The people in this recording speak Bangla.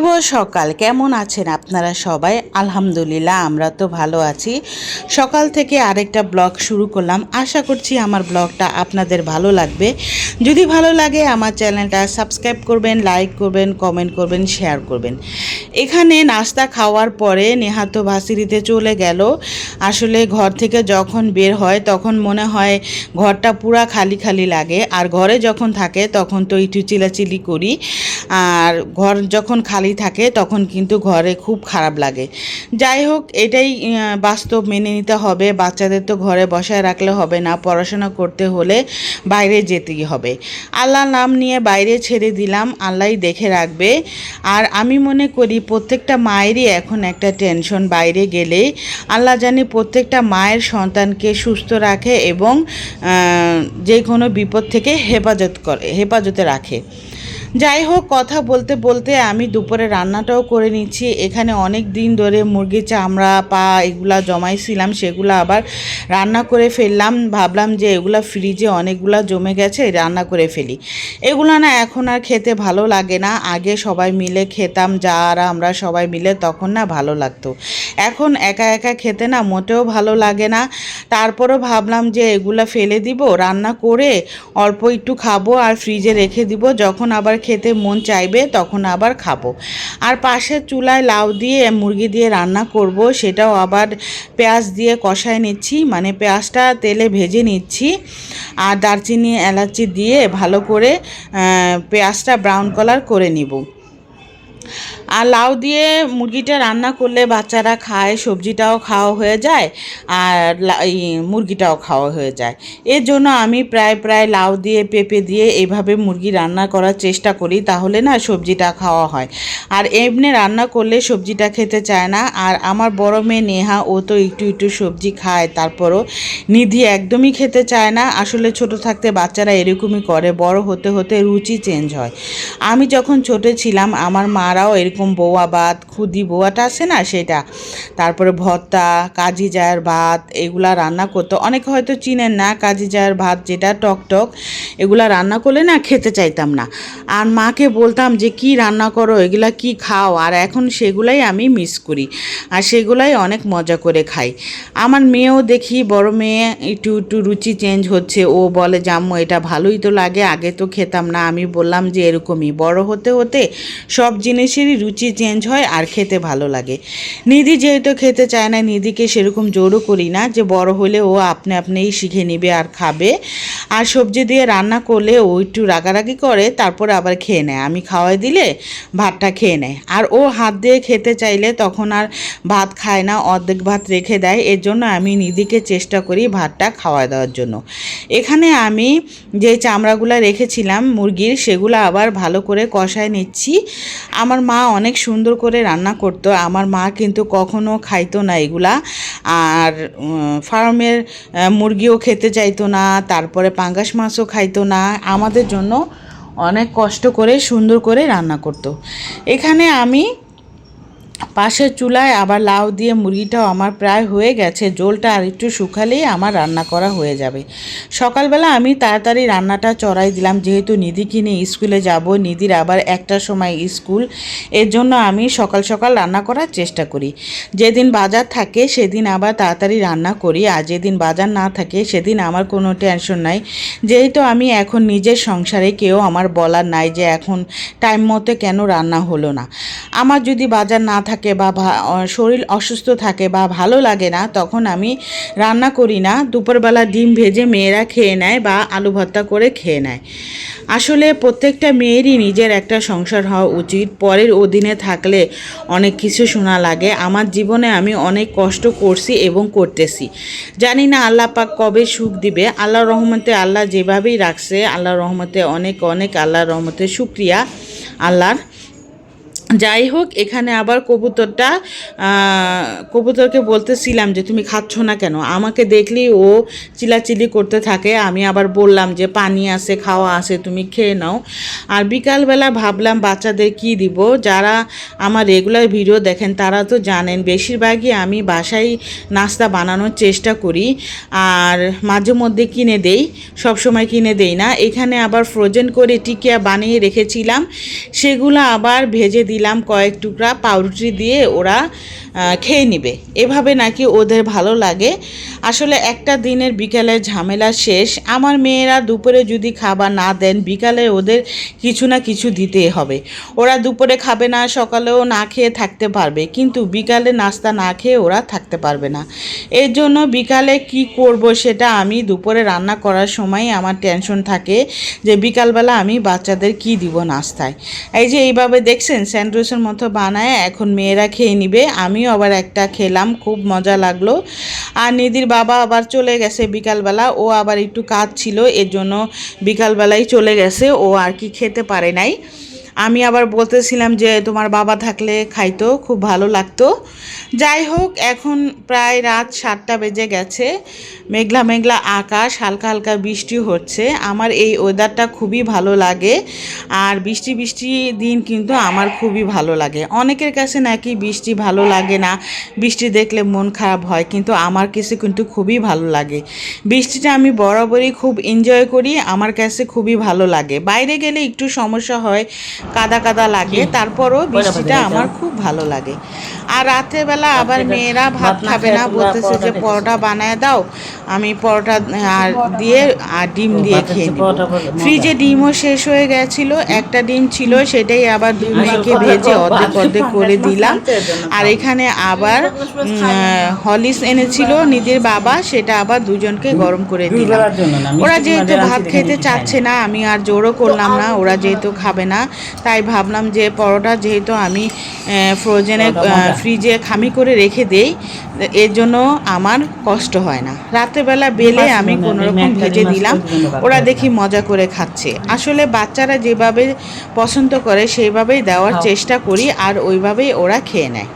শুভ সকাল। কেমন আছেন আপনারা সবাই? আলহামদুলিল্লাহ, আমরা তো ভালো আছি। সকাল থেকে আরেকটা ব্লগ শুরু করলাম। আশা করছি আমার ব্লগটা আপনাদের ভালো লাগবে। যদি ভালো লাগে, আমার চ্যানেলটা সাবস্ক্রাইব করবেন, লাইক করবেন, কমেন্ট করবেন, শেয়ার করবেন। এখানে নাস্তা খাওয়ার পরে নেহাত ভাসিরিতে চলে গেল। আসলে ঘর থেকে যখন বের হয়, তখন মনে হয় ঘরটা পুরা খালি খালি লাগে। আর ঘরে যখন থাকে, তখন তো একটু চিলাচিলি করি। আর ঘর যখন খালি থাকে, তখন কিন্তু ঘরে খুব খারাপ লাগে। যাই হোক, এটাই বাস্তব মেনে নিতে হবে। বাচ্চাদের তো ঘরে বসায় রাখলে হবে না, পড়াশোনা করতে হলে বাইরে যেতেই হবে। আল্লাহ নাম নিয়ে বাইরে ছেড়ে দিলাম, আল্লাহই দেখে রাখবে। আর আমি মনে করি, প্রত্যেকটা মায়েরই এখন একটা টেনশন বাইরে গেলে আল্লাহ জানি প্রত্যেকটা মায়ের সন্তানকে সুস্থ রাখে এবং যে কোনো বিপদ থেকে হেফাজত করে, হেফাজতে রাখে। যাই হোক কথা বলতে বলতে আমি দুপুরে রান্নাটাও করে নিচ্ছি। এখানে অনেক দিন ধরে মুরগির চামড়া, পা এগুলা জমাইছিলাম, সেগুলো আবার রান্না করে ফেললাম। ভাবলাম যে এগুলা ফ্রিজে অনেকগুলা জমে গেছে, রান্না করে ফেলি। এগুলো না এখন আর খেতে ভালো লাগে না। আগে সবাই মিলে খেতাম, যারা আমরা সবাই মিলে তখন না ভালো লাগতো। এখন একা একা খেতে না মোটেও ভালো লাগে না। তারপরও ভাবলাম যে এগুলা ফেলে দিব, রান্না করে অল্প একটু খাব আর ফ্রিজে রেখে দিব। যখন আবার খেতে মন চাইবে, তখন আবার খাব। আর পাশের চুলায় লাউ দিয়ে মুরগি দিয়ে রান্না করব, সেটাও আবার পেঁয়াজ দিয়ে কষায় নিচ্ছি মানে পেঁয়াজটা তেলে ভেজে নিচ্ছি। আর দারচিনি, এলাচি দিয়ে ভালো করে পেঁয়াজটা ব্রাউন কালার করে নিব। আর লাউ দিয়ে মুরগিটা রান্না করলে বাচ্চারা খায়, সবজিটাও খাওয়া হয়ে যায় আর মুরগিটাও খাওয়া হয়ে যায়। এর জন্য আমি প্রায় প্রায় লাউ দিয়ে, পেঁপে দিয়ে এইভাবে মুরগি রান্না করার চেষ্টা করি, তাহলে না সবজিটা খাওয়া হয়। আর এমনি রান্না করলে সবজিটা খেতে চায় না। আর আমার বড় মেয়ে নেহা, ও তো একটু একটু সবজি খায়, তারপরও নিধি একদমই খেতে চায় না। আসলে ছোট থাকতে বাচ্চারা এরকমই করে, বড় হতে হতে রুচি চেঞ্জ হয়। আমি যখন ছোট ছিলাম, আমার মারাও এরকম বোয়া ভাত খুদি বোয়াটা আছে না সেটা? তারপরে ভর্তা, কাজি জায়ের ভাত, এগুলা রান্না করতো। অনেকে হয়তো চিনেন না কাজি জায়ের ভাত যেটা টক টক, এগুলা রান্না করলে না খেতে চাইতাম না। আর মাকে বলতাম যে, কি রান্না করো? এগুলা কি খাও? আর এখন সেগুলাই আমি মিস করি। আর সেগুলাই অনেক মজা করে খাই। আমার মেয়েও দেখি, বড় মেয়ে, একটু একটু রুচি চেঞ্জ হচ্ছে। ও বলে, জাম্মু, এটা ভালোই তো লাগে, আগে তো খেতাম না। আমি বললাম যে, এরকমই। বড় হতে হতে সব জিনিসেরই রুচি চেঞ্জ হয় আর খেতে ভালো লাগে। নিধি যেহেতু খেতে চায় না, নিধিকে সেরকম জোরও করি না যে বড় হলে ও আপনি আপনিই শিখে নেবে আর খাবে। আর সবজি দিয়ে রান্না করলে ও একটু রাগারাগি করে, তারপর আবার খেয়ে নেয়। আমি খাওয়াই দিলে ভাতটা খেয়ে নেয়। আর ও হাত দিয়ে খেতে চাইলে তখন আর ভাত খায় না, অর্ধেক ভাত রেখে দেয়। এর জন্য আমি নিধিকে চেষ্টা করি ভাতটা খাওয়া দেওয়ার জন্য। এখানে আমি যে চামড়াগুলো রেখেছিলাম মুরগির, সেগুলো আবার ভালো করে কষায় নিচ্ছি। আমার মা অনেক সুন্দর করে রান্না করতো। আমার মা কিন্তু কখনো খাইতো না এগুলা। আর ফার্মের মুরগিও খেতে চাইতো না, তারপরে পাঙ্গাস মাছও খাইতো না। আমাদের জন্য অনেক কষ্ট করে সুন্দর করে রান্না করতো। এখানে আমি পাশের চুলায় আবার লাউ দিয়ে মুরগিটাও আমার প্রায় হয়ে গেছে। জলটা আর একটু শুকালেই আমার রান্না করা হয়ে যাবে। সকালবেলা আমি তাড়াতাড়ি রান্নাটা চড়াই দিলাম, যেহেতু নিধিকে নিয়ে স্কুলে যাব, নিধির আবার একটার সময় স্কুল। এর জন্য আমি সকাল সকাল রান্না করার চেষ্টা করি। যেদিন বাজার থাকে সেদিন আবার তাড়াতাড়ি রান্না করি, আর যেদিন বাজার না থাকে সেদিন আমার কোনো টেনশন নাই। যেহেতু আমি এখন নিজের সংসারে কেউ আমার বলার নাই যে এখন টাইম মতো কেন রান্না হলো না। আমার যদি বাজার না থাকে বা ভা- শরীর অসুস্থ থাকে বা ভালো লাগে না, তখন আমি রান্না করি না। দুপুরবেলা ডিম ভেজে মেয়েরা খেয়ে নেয় বা আলু ভর্তা করে খেয়ে নেয়। আসলে প্রত্যেকটা মেয়েরই নিজের একটা সংসার হওয়া উচিত। পরের অধীনে থাকলে অনেক কিছু শোনা লাগে। আমার জীবনে আমি অনেক কষ্ট করছি এবং করতেছি। জানি না আল্লাহ পাক কবে সুখ দিবে। আল্লাহ রহমতে আল্লাহ যেভাবেই রাখছে আল্লাহ রহমতে অনেক অনেক আল্লাহ রহমতে শুক্রিয়া। আল্লাহর যাই হোক এখানে আবার কবুতরটা কবুতরকে বলতেছিলাম যে, তুমি খাচ্ছ না কেন? আমাকে দেখলেই ও চিলাচিলি করতে থাকে। আমি আবার বললাম যে, পানি আছে, খাওয়া আছে, তুমি খেয়ে নাও। আর বিকালবেলা ভাবলাম, বাচ্চাদের কি দিব? যারা আমার রেগুলার ভিডিও দেখেন, তারা তো জানেন, বেশিরভাগই আমি বাসায় নাস্তা বানানোর চেষ্টা করি। আর মাঝে মধ্যে কিনে দেই সব সময় কিনে দেই না। এখানে আবার ফ্রোজেন করে টিকিয়া বানিয়ে রেখেছিলাম। সেগুলো আবার ভেজে দিলাম। দিলাম কয়েক টুকরা পাউরুটি দিয়ে ওরা খেয়ে নিবে। এভাবে নাকি ওদের ভালো লাগে। আসলে একটা দিনের বিকালের ঝামেলা শেষ। আমার মেয়েরা দুপুরে যদি খাবার না দেন, বিকালে ওদের কিছু না কিছু দিতেই হবে। ওরা দুপুরে খাবে না, সকালেও না খেয়ে থাকতে পারবে। কিন্তু বিকালে নাস্তা না খেয়ে ওরা থাকতে পারবে না। এর জন্য বিকালে কি করব সেটা আমি দুপুরে রান্না করার সময় আমার টেনশন থাকে যে বিকালবেলা আমি বাচ্চাদের কি দিব নাস্তায়। এই যে এইভাবে দেখছেন স্যান্ডউইচের মতো বানায় এখন মেয়েরা খেয়ে নিবে। আমিও আবার একটা খেলাম, খুব মজা লাগল। আর নিদির বাবা আবার চলে গেছে বিকালবেলা, ও আবার একটু কাজ ছিল এর জন্য বিকালবেলাই চলে গেছে, ও আর কি খেতে পারে নাই। আমি আবার বলতেছিলাম যে তোমার বাবা থাকলে খাইতো, খুব ভালো লাগতো। যাই হোক, এখন প্রায় রাত সাতটা বেজে গেছে। মেঘলা মেঘলা আকাশ, হালকা হালকা বৃষ্টি হচ্ছে। আমার এই ওয়েদারটা খুবই ভালো লাগে। আর বৃষ্টি বৃষ্টি দিন কিন্তু আমার খুবই ভালো লাগে। অনেকের কাছে নাকি বৃষ্টি ভালো লাগে না। বৃষ্টি দেখলে মন খারাপ হয়, কিন্তু আমার কাছে কিন্তু খুবই ভালো লাগে। বৃষ্টিটা আমি বরাবরই খুব এনজয় করি। আমার কাছে খুবই ভালো লাগে। বাইরে গেলে একটু সমস্যা হয়। কাদা কাদা লাগে তারপরও বৃষ্টিটা আমার খুব ভালো লাগে। আর রাত্রেবেলা আবার মেয়েরা ভাত খাবে না বলতেছে যে পরোটা বানায় দাও আমি পরোটা আর দিয়ে আর ডিম দিয়ে খেয়ে ফ্রিজে ডিমও শেষ হয়ে গেছিল একটা ডিম ছিল সেটাই আবার দুই মেয়েকে ভেজে অর্ধেক অর্ধেক করে দিলাম। আর এখানে আবার হলিস এনেছিল নিজের বাবা সেটা আবার দুজনকে গরম করে দিলাম। ওরা যেহেতু ভাত খেতে চাচ্ছে না আমি আর জোরও করলাম না ওরা যেহেতু খাবে না তাই ভাবলাম যে পরোটা যেহেতু আমি ফ্রোজেনে ফ্রিজে খামি করে রেখে দেই এর জন্য আমার কষ্ট হয় না। রাত্রেবেলা বেলে আমি কোনোরকম কোনো রকম ভেজে দিলাম ওরা দেখি মজা করে খাচ্ছে। আসলে বাচ্চারা যেভাবে পছন্দ করে সেইভাবেই দেওয়ার চেষ্টা করি আর ওইভাবেই ওরা খেয়ে নেয়।